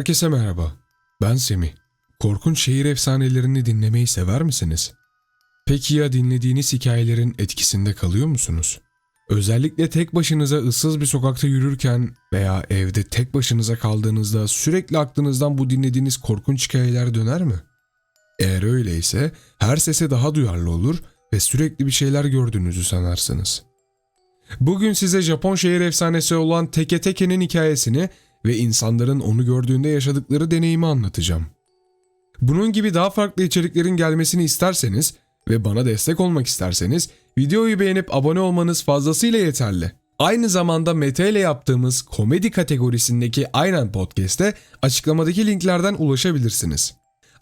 Herkese merhaba. Ben Semih. Korkunç şehir efsanelerini dinlemeyi sever misiniz? Peki ya dinlediğiniz hikayelerin etkisinde kalıyor musunuz? Özellikle tek başınıza ıssız bir sokakta yürürken veya evde tek başınıza kaldığınızda sürekli aklınızdan bu dinlediğiniz korkunç hikayeler döner mi? Eğer öyleyse her sese daha duyarlı olur ve sürekli bir şeyler gördüğünüzü sanarsınız. Bugün size Japon şehir efsanesi olan Teke Teke'nin hikayesini ve insanların onu gördüğünde yaşadıkları deneyimi anlatacağım. Bunun gibi daha farklı içeriklerin gelmesini isterseniz ve bana destek olmak isterseniz videoyu beğenip abone olmanız fazlasıyla yeterli. Aynı zamanda Mete ile yaptığımız komedi kategorisindeki Aynen Podcast'te açıklamadaki linklerden ulaşabilirsiniz.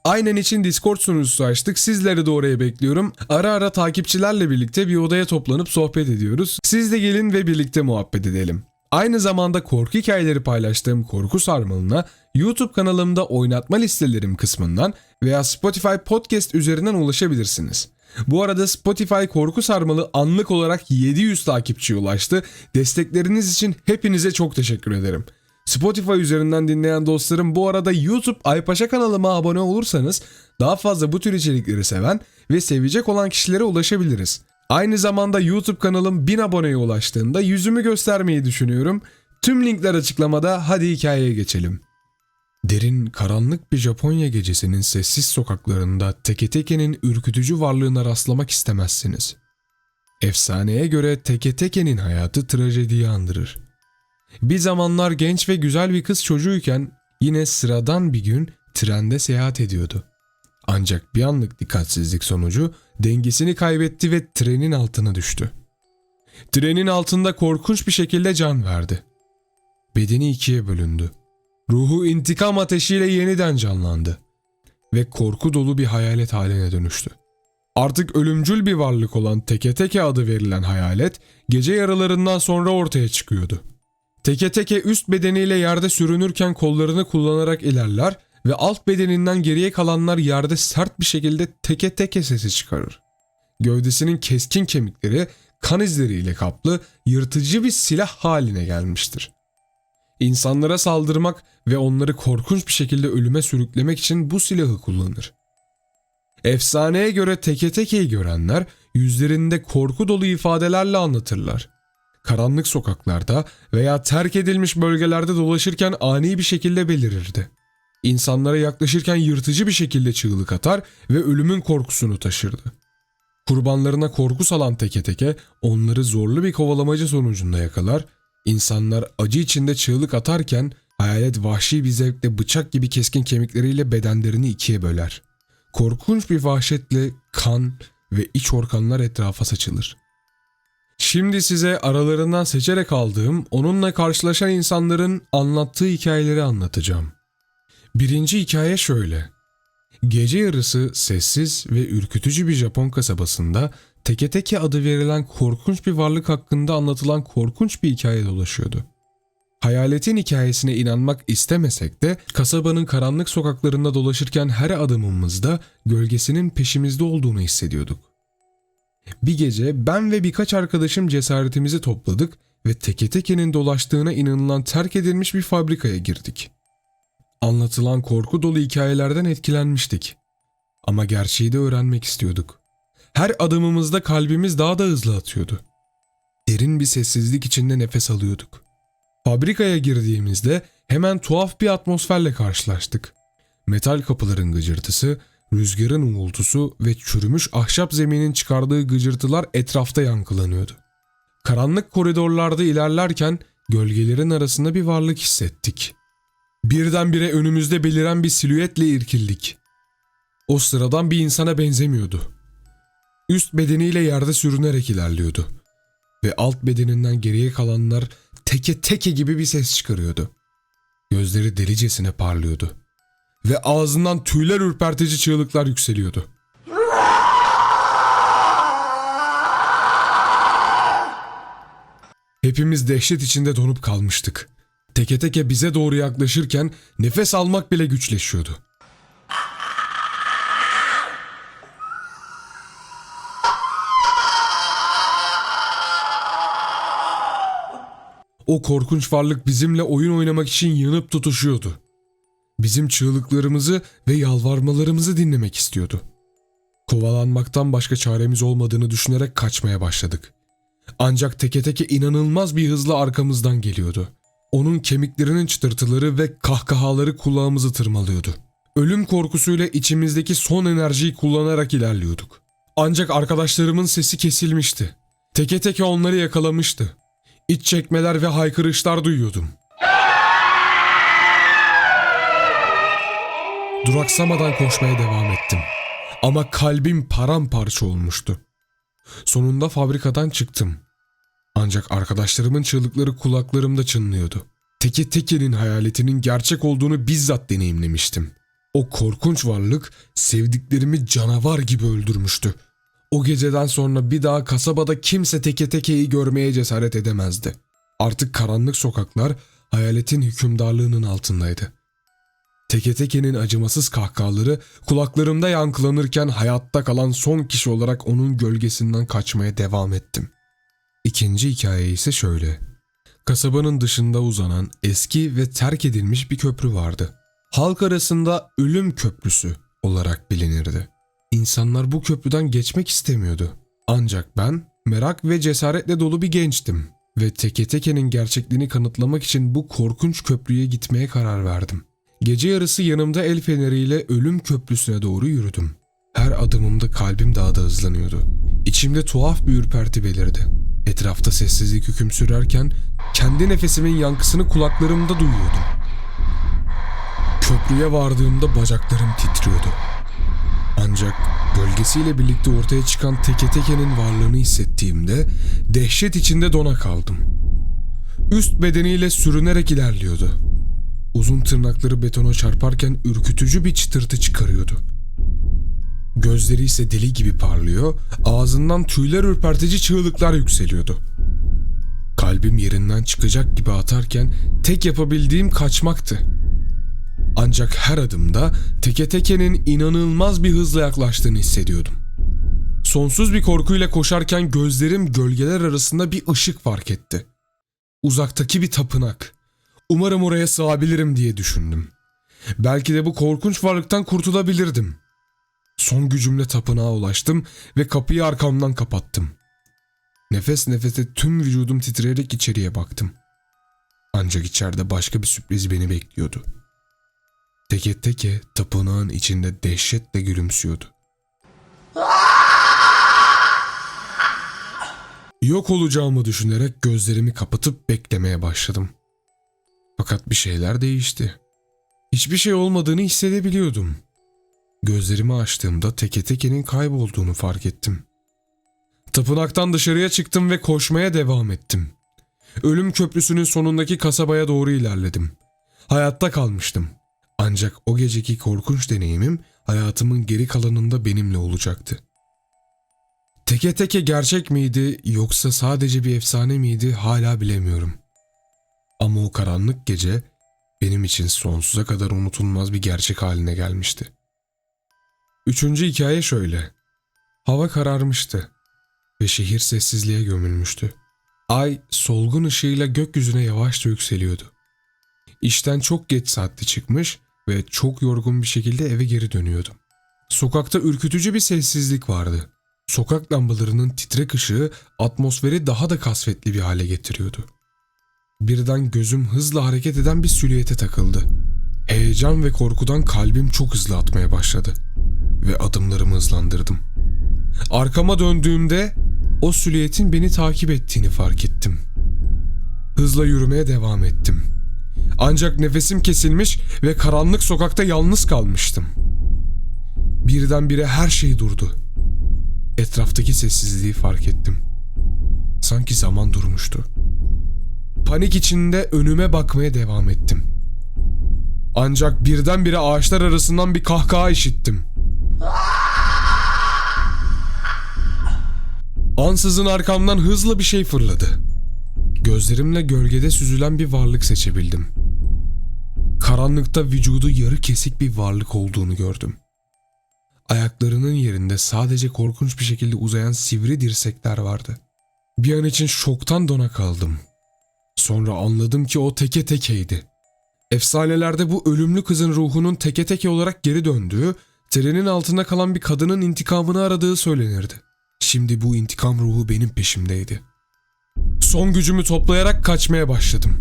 Aynen için Discord sunucusu açtık. Sizleri de oraya bekliyorum. Ara ara takipçilerle birlikte bir odaya toplanıp sohbet ediyoruz. Siz de gelin ve birlikte muhabbet edelim. Aynı zamanda korku hikayeleri paylaştığım Korku Sarmalı'na YouTube kanalımda oynatma listelerim kısmından veya Spotify Podcast üzerinden ulaşabilirsiniz. Bu arada Spotify Korku Sarmalı anlık olarak 700 takipçiye ulaştı. Destekleriniz için hepinize çok teşekkür ederim. Spotify üzerinden dinleyen dostlarım bu arada YouTube Aypaşa kanalıma abone olursanız daha fazla bu tür içerikleri seven ve sevecek olan kişilere ulaşabiliriz. Aynı zamanda YouTube kanalım 1000 aboneye ulaştığında yüzümü göstermeyi düşünüyorum. Tüm linkler açıklamada hadi hikayeye geçelim. Derin, karanlık bir Japonya gecesinin sessiz sokaklarında Teke Teke'nin ürkütücü varlığına rastlamak istemezsiniz. Efsaneye göre Teke Teke'nin hayatı trajediyi andırır. Bir zamanlar genç ve güzel bir kız çocuğuyken yine sıradan bir gün trende seyahat ediyordu. Ancak bir anlık dikkatsizlik sonucu dengesini kaybetti ve trenin altına düştü. Trenin altında korkunç bir şekilde can verdi. Bedeni ikiye bölündü. Ruhu intikam ateşiyle yeniden canlandı ve korku dolu bir hayalet haline dönüştü. Artık ölümcül bir varlık olan Teke Teke adı verilen hayalet gece yaralarından sonra ortaya çıkıyordu. Teke Teke üst bedeniyle yerde sürünürken kollarını kullanarak ilerler ve alt bedeninden geriye kalanlar yerde sert bir şekilde teke teke sesi çıkarır. Gövdesinin keskin kemikleri kan izleriyle kaplı yırtıcı bir silah haline gelmiştir. İnsanlara saldırmak ve onları korkunç bir şekilde ölüme sürüklemek için bu silahı kullanır. Efsaneye göre teke tekeyi görenler yüzlerinde korku dolu ifadelerle anlatırlar. Karanlık sokaklarda veya terk edilmiş bölgelerde dolaşırken ani bir şekilde belirirdi. İnsanlara yaklaşırken yırtıcı bir şekilde çığlık atar ve ölümün korkusunu taşırdı. Kurbanlarına korku salan teke teke onları zorlu bir kovalamacı sonucunda yakalar, insanlar acı içinde çığlık atarken hayalet vahşi bir zevkle bıçak gibi keskin kemikleriyle bedenlerini ikiye böler. Korkunç bir vahşetle kan ve iç organlar etrafa saçılır. Şimdi size aralarından seçerek aldığım onunla karşılaşan insanların anlattığı hikayeleri anlatacağım. Birinci hikaye şöyle. Gece yarısı sessiz ve ürkütücü bir Japon kasabasında Teke Teke adı verilen korkunç bir varlık hakkında anlatılan korkunç bir hikaye dolaşıyordu. Hayaletin hikayesine inanmak istemesek de kasabanın karanlık sokaklarında dolaşırken her adımımızda gölgesinin peşimizde olduğunu hissediyorduk. Bir gece ben ve birkaç arkadaşım cesaretimizi topladık ve Teke Teke'nin dolaştığına inanılan terk edilmiş bir fabrikaya girdik. Anlatılan korku dolu hikayelerden etkilenmiştik. Ama gerçeği de öğrenmek istiyorduk. Her adımımızda kalbimiz daha da hızlı atıyordu. Derin bir sessizlik içinde nefes alıyorduk. Fabrikaya girdiğimizde hemen tuhaf bir atmosferle karşılaştık. Metal kapıların gıcırtısı, rüzgarın uğultusu ve çürümüş ahşap zeminin çıkardığı gıcırtılar etrafta yankılanıyordu. Karanlık koridorlarda ilerlerken gölgelerin arasında bir varlık hissettik. Birdenbire önümüzde beliren bir silüetle irkildik. O sıradan bir insana benzemiyordu. Üst bedeniyle yerde sürünerek ilerliyordu. Ve alt bedeninden geriye kalanlar teke teke gibi bir ses çıkarıyordu. Gözleri delicesine parlıyordu. Ve ağzından tüyler ürpertici çığlıklar yükseliyordu. Hepimiz dehşet içinde donup kalmıştık. Teke teke bize doğru yaklaşırken nefes almak bile güçleşiyordu. O korkunç varlık bizimle oyun oynamak için yanıp tutuşuyordu. Bizim çığlıklarımızı ve yalvarmalarımızı dinlemek istiyordu. Kovalanmaktan başka çaremiz olmadığını düşünerek kaçmaya başladık. Ancak teke teke inanılmaz bir hızla arkamızdan geliyordu. Onun kemiklerinin çıtırtıları ve kahkahaları kulağımızı tırmalıyordu. Ölüm korkusuyla içimizdeki son enerjiyi kullanarak ilerliyorduk. Ancak arkadaşlarımın sesi kesilmişti. Teke teke onları yakalamıştı. İç çekmeler ve haykırışlar duyuyordum. Duraksamadan koşmaya devam ettim. Ama kalbim paramparça olmuştu. Sonunda fabrikadan çıktım. Ancak arkadaşlarımın çığlıkları kulaklarımda çınlıyordu. Teke tekenin hayaletinin gerçek olduğunu bizzat deneyimlemiştim. O korkunç varlık sevdiklerimi canavar gibi öldürmüştü. O geceden sonra bir daha kasabada kimse teke tekeyi görmeye cesaret edemezdi. Artık karanlık sokaklar hayaletin hükümdarlığının altındaydı. Teke tekenin acımasız kahkahaları kulaklarımda yankılanırken hayatta kalan son kişi olarak onun gölgesinden kaçmaya devam ettim. İkinci hikaye ise şöyle. Kasabanın dışında uzanan eski ve terk edilmiş bir köprü vardı. Halk arasında ölüm köprüsü olarak bilinirdi. İnsanlar bu köprüden geçmek istemiyordu. Ancak ben merak ve cesaretle dolu bir gençtim ve teke tekenin gerçekliğini kanıtlamak için bu korkunç köprüye gitmeye karar verdim. Gece yarısı yanımda el feneriyle ölüm köprüsüne doğru yürüdüm. Her adımımda kalbim daha da hızlanıyordu. İçimde tuhaf bir ürperti belirdi. Etrafta sessizlik hüküm sürerken kendi nefesimin yankısını kulaklarımda duyuyordum. Köprüye vardığımda bacaklarım titriyordu. Ancak gölgesiyle birlikte ortaya çıkan teke tekenin varlığını hissettiğimde dehşet içinde dona kaldım. Üst bedeniyle sürünerek ilerliyordu. Uzun tırnakları betona çarparken ürkütücü bir çıtırtı çıkarıyordu. Gözleri ise deli gibi parlıyor, ağzından tüyler ürpertici çığlıklar yükseliyordu. Kalbim yerinden çıkacak gibi atarken tek yapabildiğim kaçmaktı. Ancak her adımda teke tekenin inanılmaz bir hızla yaklaştığını hissediyordum. Sonsuz bir korkuyla koşarken gözlerim gölgeler arasında bir ışık fark etti. Uzaktaki bir tapınak. Umarım oraya sığabilirim diye düşündüm. Belki de bu korkunç varlıktan kurtulabilirdim. Son gücümle tapınağa ulaştım ve kapıyı arkamdan kapattım. Nefes nefese tüm vücudum titreyerek içeriye baktım. Ancak içeride başka bir sürpriz beni bekliyordu. Teke teke tapınağın içinde dehşetle gülümsüyordu. Yok olacağımı düşünerek gözlerimi kapatıp beklemeye başladım. Fakat bir şeyler değişti. Hiçbir şey olmadığını hissedebiliyordum. Gözlerimi açtığımda teke tekenin kaybolduğunu fark ettim. Tapınaktan dışarıya çıktım ve koşmaya devam ettim. Ölüm köprüsünün sonundaki kasabaya doğru ilerledim. Hayatta kalmıştım. Ancak o geceki korkunç deneyimim hayatımın geri kalanında benimle olacaktı. Teke teke gerçek miydi yoksa sadece bir efsane miydi hala bilemiyorum. Ama o karanlık gece benim için sonsuza kadar unutulmaz bir gerçek haline gelmişti. Üçüncü hikaye şöyle. Hava kararmıştı ve şehir sessizliğe gömülmüştü. Ay solgun ışığıyla gökyüzüne yavaşça yükseliyordu. İşten çok geç saatte çıkmış ve çok yorgun bir şekilde eve geri dönüyordum. Sokakta ürkütücü bir sessizlik vardı. Sokak lambalarının titrek ışığı atmosferi daha da kasvetli bir hale getiriyordu. Birden gözüm hızla hareket eden bir silüete takıldı. Heyecan ve korkudan kalbim çok hızlı atmaya başladı ve adımlarımı hızlandırdım. Arkama döndüğümde o silüetin beni takip ettiğini fark ettim. Hızla yürümeye devam ettim. Ancak nefesim kesilmiş ve karanlık sokakta yalnız kalmıştım. Birdenbire her şey durdu. Etraftaki sessizliği fark ettim. Sanki zaman durmuştu. Panik içinde önüme bakmaya devam ettim. Ancak birdenbire ağaçlar arasından bir kahkaha işittim. Ansızın arkamdan hızlı bir şey fırladı. Gözlerimle gölgede süzülen bir varlık seçebildim. Karanlıkta vücudu yarı kesik bir varlık olduğunu gördüm. Ayaklarının yerinde sadece korkunç bir şekilde uzayan sivri dirsekler vardı. Bir an için şoktan dona kaldım. Sonra anladım ki o teke tekeydi. Efsanelerde bu ölümlü kızın ruhunun teke teke olarak geri döndüğü, trenin altında kalan bir kadının intikamını aradığı söylenirdi. Şimdi bu intikam ruhu benim peşimdeydi. Son gücümü toplayarak kaçmaya başladım.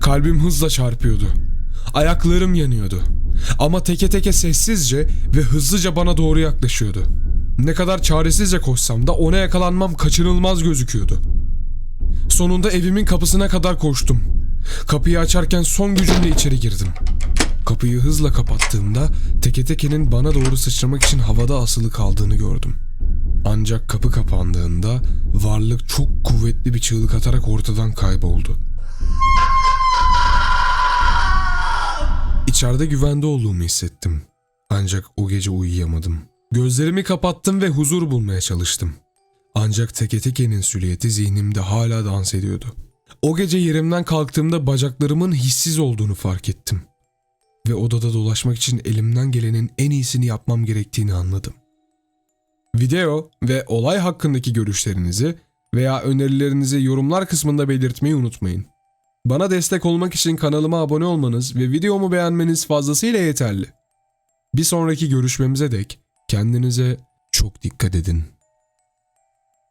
Kalbim hızla çarpıyordu. Ayaklarım yanıyordu. Ama teke teke sessizce ve hızlıca bana doğru yaklaşıyordu. Ne kadar çaresizce koşsam da ona yakalanmam kaçınılmaz gözüküyordu. Sonunda evimin kapısına kadar koştum. Kapıyı açarken son gücümle içeri girdim. Kapıyı hızla kapattığımda teke tekenin bana doğru sıçramak için havada asılı kaldığını gördüm. Ancak kapı kapandığında varlık çok kuvvetli bir çığlık atarak ortadan kayboldu. İçeride güvende olduğumu hissettim. Ancak o gece uyuyamadım. Gözlerimi kapattım ve huzur bulmaya çalıştım. Ancak teke tekenin silüeti zihnimde hala dans ediyordu. O gece yerimden kalktığımda bacaklarımın hissiz olduğunu fark ettim. Ve odada dolaşmak için elimden gelenin en iyisini yapmam gerektiğini anladım. Video ve olay hakkındaki görüşlerinizi veya önerilerinizi yorumlar kısmında belirtmeyi unutmayın. Bana destek olmak için kanalıma abone olmanız ve videomu beğenmeniz fazlasıyla yeterli. Bir sonraki görüşmemize dek kendinize çok dikkat edin.